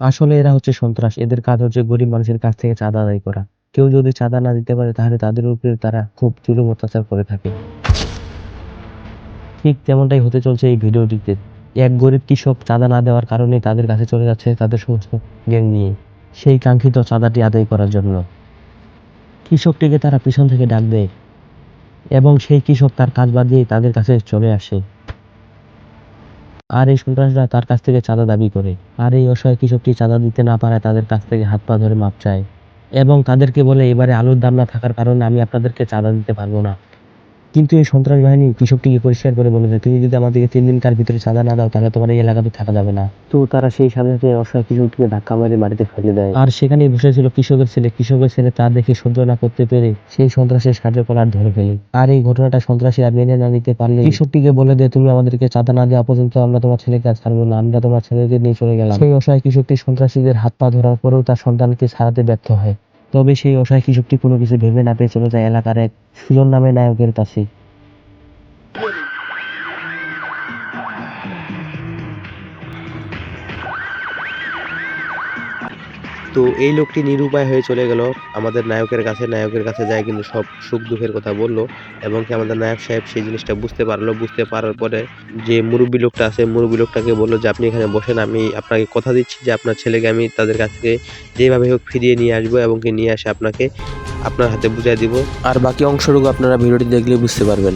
আসলে এরা হচ্ছে সন্ত্রাস। এদের কাজ হচ্ছে গরিব মানুষের কাছ থেকে চাঁদা আদায় করা। কেউ যদি চাঁদা না দিতে পারে, তাহলে তাদের উপরে তারা খুব জুলুম অত্যাচার করে থাকে। ঠিক তেমনটাই হতে চলছে এই ভিডিওটিতে। এক গরিব কৃষক চাঁদা না দেওয়ার কারণে তাদের কাছে চলে যাচ্ছে তাদের সমস্ত গ্যাং নিয়ে, সেই কাঙ্ক্ষিত চাঁদাটি আদায় করার জন্য। কৃষকটিকে তারা পিছন থেকে ডাক দেয় এবং সেই কৃষক তার কাজ বাদ দিয়ে তাদের কাছে চলে আসে। আর এই সন্ত্রাসরা তার কাছ থেকে চাঁদা দাবি করে, আর এই অসহায় কৃষকটি চাঁদা দিতে না পারায় তাদের কাছ থেকে হাত পা ধরে মাপ চায় এবং তাদেরকে বলে এবারে আলুর দাম না থাকার কারণে আমি আপনাদেরকে চাঁদা দিতে পারব না। কিন্তু এই সন্ত্রাস বাহিনী কৃষকটিকে পরিষ্কার করে বলে দেয় তুমি যদি আমাদেরকে তিন দিনকার ভিতরে চাঁদা না দাও তাহলে তোমার এই এলাকাতে থাকা যাবে না। তো তারা সেই সাথে সাথে অসহায় কৃষকটিকে ধাক্কা মেরে মাটিতে ফেলে দেয়। আর সেখানেই বসেছিল কৃষকের ছেলে। কৃষকের ছেলে তা দেখে সহ্য না করতে পেরে সেই সন্ত্রাসের কার্যকলাপ ধরে ফেলে। আর এই ঘটনাটা সন্ত্রাসীরা মেনে না নিতে পারলে কৃষকটিকে বলে দেয় তুমি আমাদেরকে চাঁদা না দেওয়া পর্যন্ত আমরা তোমার ছেলেকে আর ছাড়বো না আমরা তোমার ছেলেকে নিয়ে চলে গেলাম। সেই অসহায় কৃষকটি সন্ত্রাসীদের হাত পা ধরার পরেও তার সন্তানকে ছাড়াতে ব্যর্থ হয়। তবে সেই অসহায় কৃষকটি কোনো কিছু ভেবে না পেয়ে চলে যায় এলাকার এক সুজন নামে নায়কের কাছে। তো এই লোকটি নিরুপায় হয়ে চলে গেল। আমাদের নায়কের কাছে নায়কের কাছে যায় কিন্তু সব সুখ দুঃখের কথা বলল এবং কি আমাদের নায়ক সাহেব সেই জিনিসটা বুঝতে পারল। বুঝতে পারার পরে যে মুরব্বী লোকটা আছে, মুরব্বী লোকটাকে বলল যে, আপনি এখানে বসেন, আমি আপনাকে কথা দিচ্ছি যে, আপনার ছেলেকে আমি তাদের কাছ থেকে যেভাবে হোক ফিরিয়ে নিয়ে আসব এবং কি নিয়ে আসে আপনাকে আপনার হাতে বুঝিয়ে দিব। আর বাকি অংশটুকু আপনারা ভিডিওটি দেখলে বুঝতে পারবেন।